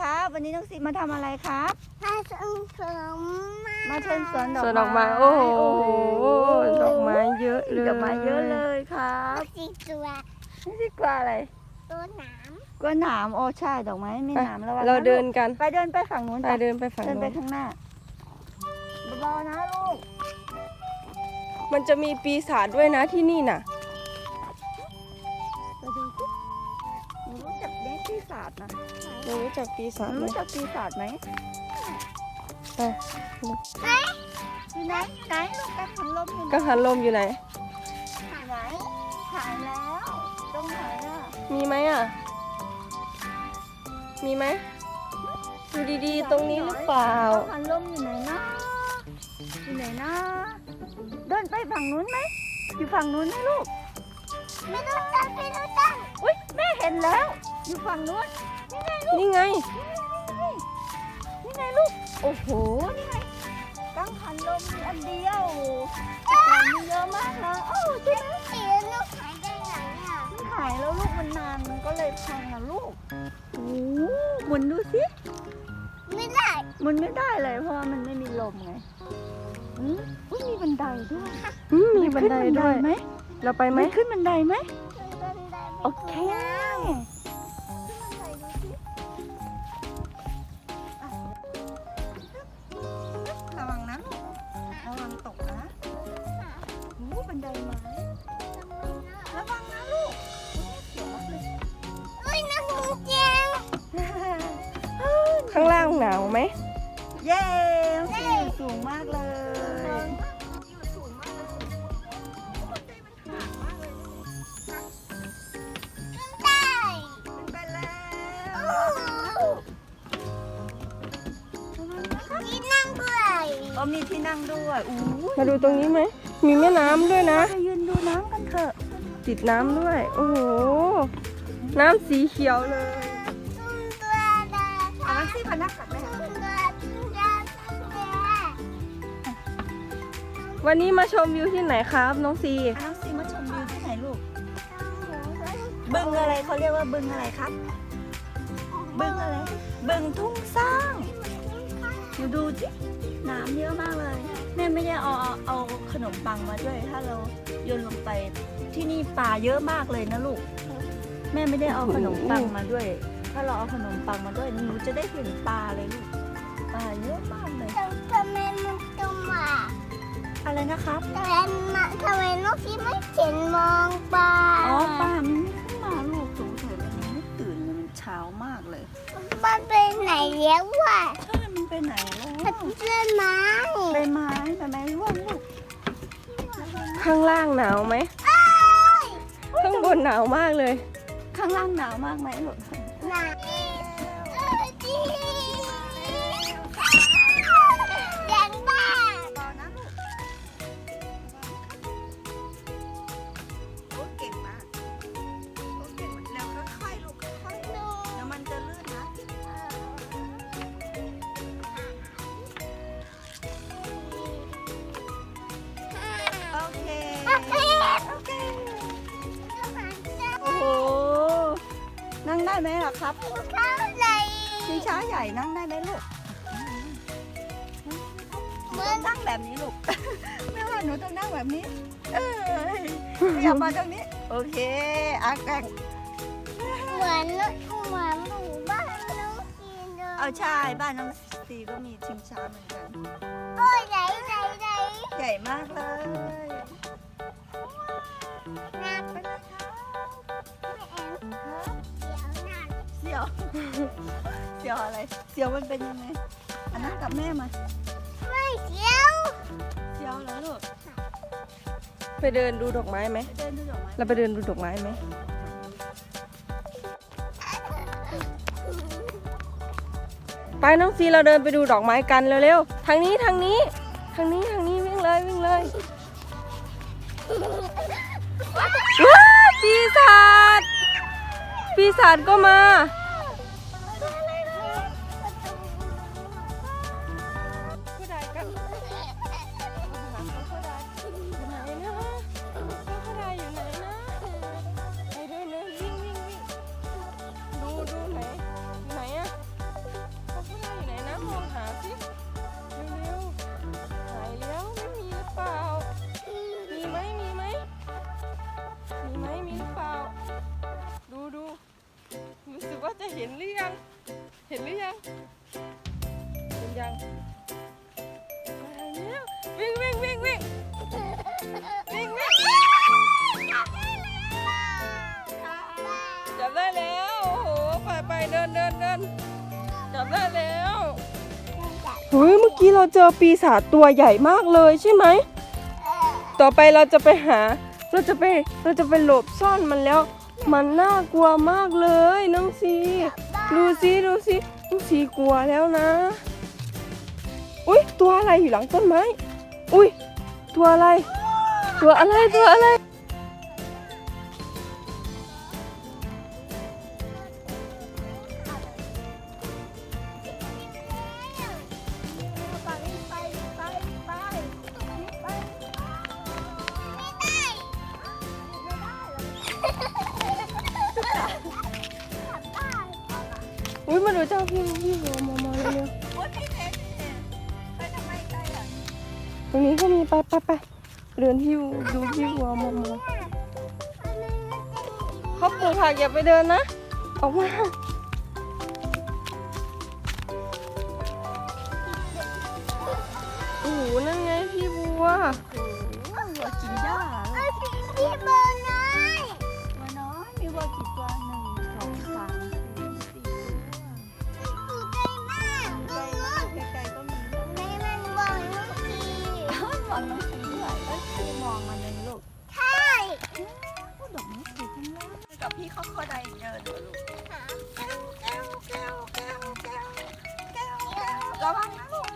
ครับ วันนี้น้องซีมาทำอะไรครับ มาส่งขนมมามาเชิญสวนดอกส่วนดอกไม้โอ้โหดอกไม้เยอะเลยดอกไม้เยอะเลยครับสีตัวไม่ใช่กลัวอะไรตัวหนามกลัวหนามโอ้ใช่ดอกไม้ไม่ไปหนามแล้วเราเดินกันไปเดินไปฝั่งนู้นไปเดินไปฝั่งเดินไปนู้นข้างหน้าเบาๆนะลูกมันจะมีปีศาจด้วยนะที่นี่น่ะ ไปดูสิหนูรู้จักเด็กปีศาจนะเรารู้จักปีศาหจนูไหมรู้จักปีศาจไหมไปอยู่ไหนไหนลูกกังหันลมอยู่ไหนกังหันลมอยู่ไหนไหนหายแล้วตรงไหนอะมีไหมอะ มีไหมดูดีๆ ตรงนี้หรือเปล่า กังหันลมอยู่ไหนนะอยู่ไหนนะเดินไปฝั่งนู้นไหมอยู่ฝั่งนู้นไหมลูกไม่ต้องตั้งไม่ต้องตั้งอุ้ยแม่เห็นแล้ว อยู่ฝั่งนู้น นี่ไงลูกนี่ไง นี่ไงลูก โอ้โห นี่ไงกังหันลมมีอันเดียวแต่มีเยอะมากเลยโอ้ใช่ไหมสีลูกหายได้ไหนอะมันหายแล้วลูกมันนานมันก็เลยพังอะลูก โอ้โหหมุนดูสิ ไม่ได้หมุนไม่ได้เลยเพราะว่ามันไม่มีลมไงอืมอุ๊ยมีบันไดด้วยอืมมีบันไดด้วยไหมเราไปไหมไม่ขึ้นบันไดไหมบันไดโอเค บันไดไม้ระวังนะลูกเดี๋ยวนะอุ้ยน้ำหูเจียงข้างล่างหนาวไหม เย้ที่อยู่สูงมากเลย อยู่สูงมากเลยบันไดมันห่างมากเลยลูกได้ขึ้นไปแล้วโอ้ระวังนะคะที่นั่งด้วย ก็มีที่นั่งด้วยอู้มาดูตรงนี้ไหม มีแม่น้ำด้วยนะ ไปยืนดูน้ำกันเถอะ ติดน้ำด้วย โอ้โห น้ำสีเขียวเลยตัวดาเอาลักซี่พนักกับแม่ตัวดาตัวดาวันนี้มาชมวิวที่ไหนครับ น้องซีเอาลักซี่มาชมวิวที่ไหนลูก บึงอะไรเขาเรียกว่าบึงอะไรครับ บึงอะไร บึงทุ่งสร้างหนูดูสิน้ำเยอะมากเลย แม่ไม่ได้เอาเอาเอาขนมปังมาด้วย ถ้าเราโยนลงไปที่นี่ปลาเยอะมากเลยนะลูก แม่ไม่ได้เอาขนมปังมาด้วย ถ้าเราเอาขนมปังมาด้วยหนูจะได้เห็นปลาเลยลูกปลาเยอะมากเลยทำไมมันตรงอะอะไรนะครับทำไมมันทำไมนกที่ไม่เห็นมองปลาอ๋อปลามันไม่ขึ้นมาลูกสงสัยมันยังไม่ตื่นเลยมันเช้ามากเลยมันไปไหนแล้ววะใช่มัน ไปไหนแล้วมันเลื่อนไม้ใบไม้ใบไม้ร่วงลูกข้างล่างหนาวไหม ข้างบนหนาวมากเลย ข้างล่างหนาวมากไหมลูกไหนเอ ได้ไหมล่ะครับเข้าใจชิงช้าใหญ่นั่งได้ไหมลูกเหมืต้ออนงนั่งแบบนี้ลูกไม่ว่าหนูต้องนั่งแบบนี้ เอ้ยอย่ามาตรงนี้ โอเคอาแกงเหมือนเหมือนหมู่บ้านน้องกินเลยเอาใช่บ้านน้องซีก็มีชิงช้าเหมือนกัน โอ้ยไหนไหนไหนใหญ่มากเลย ยวนับเสียวเสียวอะไรเสียวมันเป็นยังไงอันนั้นกับแม่มาไม่เดี๋ยวเสียวแล้วลูกไปเดินดูดอกไม้ไหมไปเดินดูดอกไม้เราไปเดินดูดอกไม้ไหมไปน้องซีเราเดินไปดูดอกไม้กันเร็วๆทางนี้ทางนี้ ทางนี้ทางนี้วิ่งเลยวิ่งเลยว้าวปีศาจปีศาจก็มา จะเห็นหรือยัง เห็นหรือยัง เห็นยังมาแล้ววิ่งวิ่งวิ่งวิ่งวิ่งวิ่งจับได้แล้ว โอ้โห ไปไปเดินเดินเดินจับได้แล้วเฮ้ยเมื่อกี้เราเจอปีศาจตัวใหญ่มากเลยใช่ไหม ต่อไปเราจะไปหา เราจะไป เราจะไปหลบซ่อนมันแล้ว มันน่ากลัวมากเลยน้องซีดูสิดูสิน้องซีกลัวแล้วนะ อุ้ยตัวอะไรอยู่หลังต้นไม้ อุ้ยตัวอะไร ตัวอะไรตัวอะไร อุ้ยมาดูเจ้าพี่พี่หัวมอมอเร็วโอ๊ยพี่เห็นพี่เห็นไปทำไมไกลอะๆตรงนี้ก็มีไปไปไปเดินที่ดูพี่หัวมอมอเขาปลูกผักอย่าไปเดินนะ ออกมาโอ้โหนั่นไงพี่บัว โอ้โหวัวกินหญ้าเหรอพี่เบอร์ กับพี่เขาเขาใดเดินอยู่ลูกแก้วแก้วแก้วแก้วแก้วแก้วระวังนะลูก